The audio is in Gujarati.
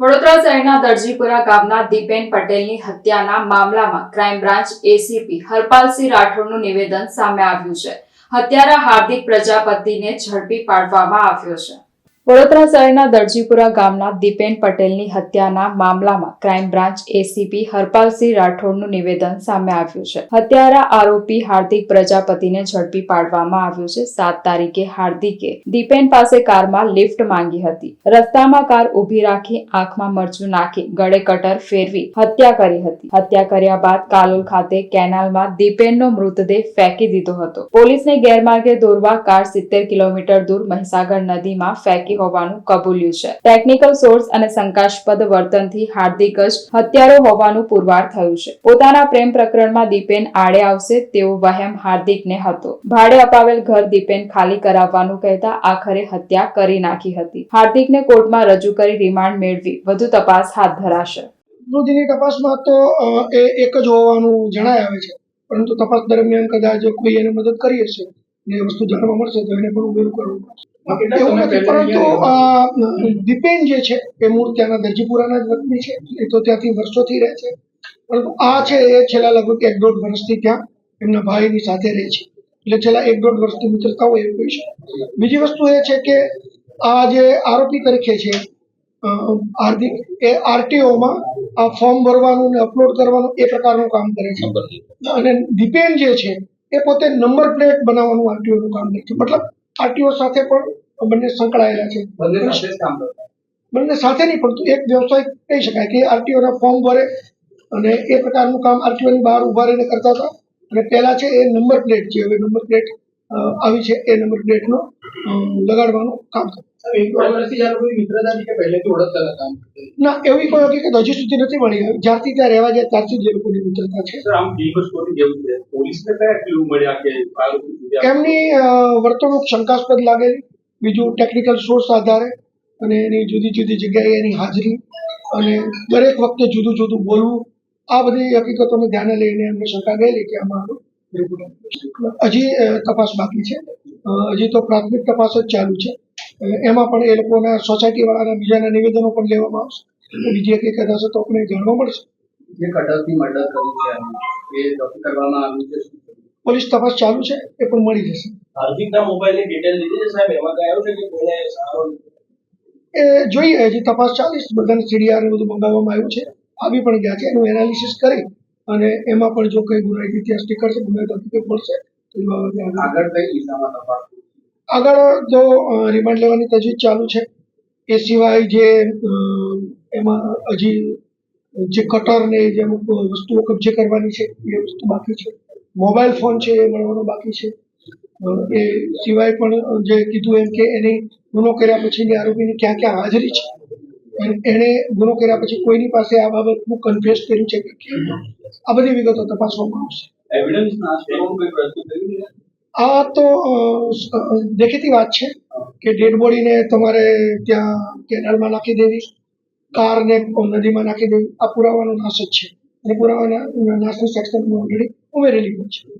વડોદરા શહેરના દરજીપુરા ગામના દીપેન પટેલની હત્યાના મામલામાં ક્રાઇમ બ્રાન્ચ એસીપી હરપાલસિંહ રાઠોડનું નિવેદન સામે આવ્યું છે. હત્યારા હાર્દિક પ્રજાપતિને ઝડપી પાડવામાં આવ્યો છે. વડોદરા શહેરના દરજીપુરા ગામના દીપેન પટેલની હત્યાના મામલામાં ક્રાઇમ બ્રાન્ચ એસીપી હરપાલસિંહ રાઠોડનું નિવેદન સામે આવ્યું છે. હત્યારા આરોપી હાર્દિક પ્રજાપતિને ઝડપી પાડવામાં આવ્યો છે. સાત તારીખે હાર્દિકે દીપેન પાસે કારમાં લિફ્ટ માંગી હતી. રસ્તામાં કાર ઊભી રાખી આંખમાં મરચું નાખી ગળે કટર ફેરવી હત્યા કરી હતી. હત્યા કર્યા બાદ કાલોલ ખાતે કેનાલમાં દીપેનનો મૃતદેહ ફેંકી દીધો હતો. પોલીસને ગેરમાર્ગે દોરવા કાર સિત્તેર કિલોમીટર દૂર મહીસાગર નદીમાં ફેંકી હોવાનું કબૂલ્યું છે. ટેકનિકલ સોર્સ અને શંકાસ્પદ વર્તનથી હાર્દિક જ હત્યારો હોવાનું પુરવાર થયું છે. પોતાના પ્રેમ પ્રકરણમાં દીપેન આડે આવશે તેવો વહેમ હાર્દિકને હતો. ભાડે અપાવેલ ઘર દીપેન ખાલી કરાવવાનું કહેતા આખરે હત્યા કરી નાખી હતી. હાર્દિકને કોર્ટમાં રજૂ કરી રિમાન્ડ મેળવી. વધુ તપાસ હાથ ધરાશે. રોજની તપાસમાં તો એ એક જ હોવાનું જણાય આવે છે. પરંતુ તપાસ દરમિયાન કદાચ કોઈ એને મદદ કરી હશે. એ વસ્તુ જાણવા મળશે તો એને પણ ઉમેરું કરવું એવું નથી પરંતુ દીપેન જે છે એ મૂળ ત્યાંના દરજીપુરાના જ વતની છે. એ તો ત્યાંથી વર્ષોથી રહે છે. પરંતુ આ છે એ છેલ્લા લગભગ એક દોઢ વર્ષથી ત્યાં એમના ભાઈની સાથે રહે છે. એટલે છેલ્લા એક દોઢ વર્ષથી મિત્રતા હોય એવું કહી શકાય બીજી વસ્તુ એ છે કે આ જે આરોપી તરીકે છે હાર્દિક એ આરટીઓમાં આ ફોર્મ ભરવાનું ને અપલોડ કરવાનું એ પ્રકારનું કામ કરે છે. અને દીપેન જે છે એ પોતે નંબર પ્લેટ બનાવવાનું આરટીઓનું કામ છે મતલબ આરટીઓ સાથે પણ બંને સંકળાયેલા છે. બંને સાથે નહીં પડતું એક વ્યવસાય કહી શકાય કે આરટીઓના ફોર્મ ભરે અને એ પ્રકારનું કામ આરટીઓની બહાર ઊભા રહીને કરતા હતા. અને પહેલા છે એ નંબર પ્લેટ છે. હવે નંબર પ્લેટ આવી છે એ નંબર પ્લેટનો લગાડવાનું કામ કરે ના એવી કોઈ હકીકત હજી સુધી નથી મળી જ્યારથી ત્યાં રહેવા ગયા ત્યારથી જ લોકોની મિત્રતા છે. એમની વર્તણૂક શંકાસ્પદ લાગેલી બીજું ટેકનિકલ સોર્સ આધારે અને એની જુદી જુદી જગ્યાએ એની હાજરી અને દરેક વખતે જુદું જુદું બોલવું. આ બધી હકીકતોને ધ્યાને લઈને એમને શંકા ગયેલી કે આમાં હજી તપાસ બાકી છે. હજી તો પ્રાથમિક તપાસ જ ચાલુ છે. એમાં પણ એ લોકોના સોસાયટી વાળાના બીજાના નિવેદનો પણ લેવામાં આવશે. બીજી હકીકત હશે તો આપણે જાણવા મળશે. જે કટરથી મર્ડર કર્યું છે એ કરવામાં આવ્યું છે? પોલીસ તપાસ ચાલુ છે એ પણ મળી જશે. હાર્દિકના મોબાઈલની ડિટેલ લીધી છે સાહેબ? એમાં કઈ આવ્યું છે કે કોઈને સારો એ જોઈએ હજી તપાસ ચાલીસ બધાને સીડીઆર ને બધું મંગાવવામાં આવ્યું છે. આવી પણ ગયા છે એનું એનાલિસિસ કરી અને એમાં પણ જો કંઈ ગુનાહિત ઇતિહાસ નીકળશે ગુનાહિત હકીકત મળશે તો આગળ કઈ દિશામાં તપાસ આગળ જો રિમાન્ડ લેવાની તજવીજ ચાલુ છે એ સિવાય જે એમાં હજી જે કટર ને જે અમુક વસ્તુઓ કબજે કરવાની છે એ વસ્તુ બાકી છે. મોબાઈલ ફોન છે એ મળવાનો બાકી છે. એ સિવાય પણ જે કીધું એમ કે એની ગુનો કર્યા પછીની આરોપીની ક્યાં ક્યાં હાજરી છે એણે ગુનો કર્યા પછી કોઈની પાસે આ બાબતનું કન્ફેસ કર્યું છે કે આ બધી વિગતો તપાસવામાં આવશે. આ તો દેખીતી વાત છે કે ડેડ બોડીને તમારે ત્યાં કેનાલમાં નાખી દેવી, કારને નદીમાં નાખી દેવી, આ પુરાવાનો નાશ જ છે. અને પુરાવાના નાશની સેક્શન ઓલરેડી ઉમેરેલી પણ છે.